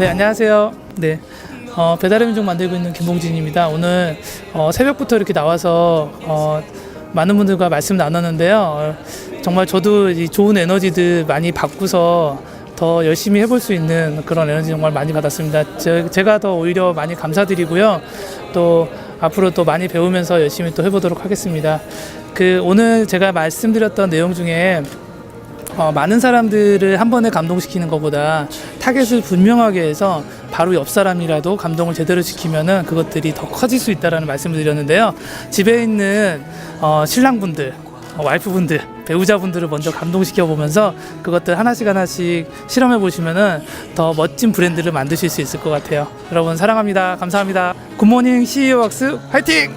네, 안녕하세요. 네. 어, 배달의 민족 만들고 있는 김봉진입니다. 오늘 어, 새벽부터 이렇게 나와서 어, 많은 분들과 말씀 나눴는데요. 어, 정말 저도 이 좋은 에너지들 많이 받고서 더 열심히 해볼 수 있는 그런 에너지 정말 많이 받았습니다. 제, 제가 더 오히려 많이 감사드리고요. 또 앞으로 또 많이 배우면서 열심히 또 해보도록 하겠습니다. 그 오늘 제가 말씀드렸던 내용 중에 어, 많은 사람들을 한 번에 감동시키는 것보다 타겟을 분명하게 해서 바로 옆 사람이라도 감동을 제대로 시키면은 그것들이 더 커질 수 있다라는 말씀을 드렸는데요. 집에 있는 어, 신랑분들, 어, 와이프분들, 배우자분들을 먼저 감동시켜 보면서 그것들 하나씩 하나씩 실험해 보시면은 더 멋진 브랜드를 만드실 수 있을 것 같아요. 여러분 사랑합니다. 감사합니다. 굿모닝 CEO 왁스 화이팅!